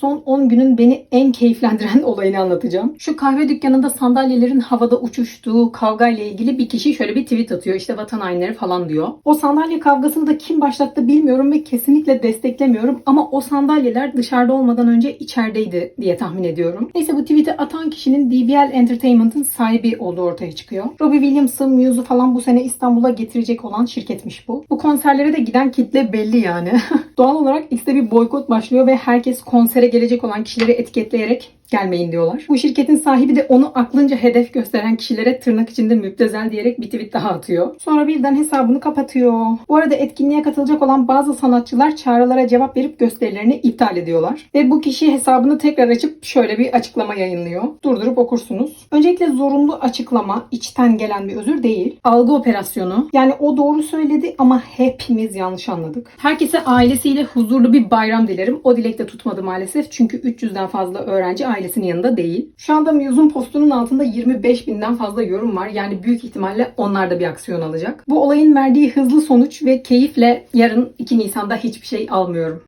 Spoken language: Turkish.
son 10 günün beni en keyiflendiren olayını anlatacağım. Şu kahve dükkanında sandalyelerin havada uçuştuğu kavgayla ilgili bir kişi şöyle bir tweet atıyor. İşte vatan hainleri falan diyor. O sandalye kavgasını da kim başlattı bilmiyorum ve kesinlikle desteklemiyorum. Ama o sandalyeler dışarıda olmadan önce içerideydi diye tahmin ediyorum. Neyse bu tweet'i atan kişinin DBL Entertainment'ın sahibi olduğu ortaya çıkıyor. Robbie Williams'ı, Muse'u falan bu sene İstanbul'a getirecek olan şirketmiş bu. Bu konserlere de giden kitle belli yani. Doğal olarak X'te bir boykot başlıyor ve herkes konsere gelecek olan kişileri etiketleyerek gelmeyin diyorlar. Bu şirketin sahibi de onu aklınca hedef gösteren kişilere tırnak içinde müptezel diyerek bir tweet daha atıyor. Sonra birden hesabını kapatıyor. Bu arada etkinliğe katılacak olan bazı sanatçılar çağrılara cevap verip gösterilerini iptal ediyorlar. Ve bu kişi hesabını tekrar açıp şöyle bir açıklama yayınlıyor. Durdurup okursunuz. Öncelikle zorunlu açıklama içten gelen bir özür değil. Algı operasyonu. Yani o doğru söyledi ama hepimiz yanlış anladık. Herkese ailesiyle huzurlu bir bayram dilerim. O dilek de tutmadı maalesef. Çünkü 300'den fazla öğrenci ailesinin yanında değil. Şu anda Muse'un postunun altında 25 binden fazla yorum var. Yani büyük ihtimalle onlar da bir aksiyon alacak. Bu olayın verdiği hızlı sonuç ve keyifle yarın 2 Nisan'da hiçbir şey almıyorum.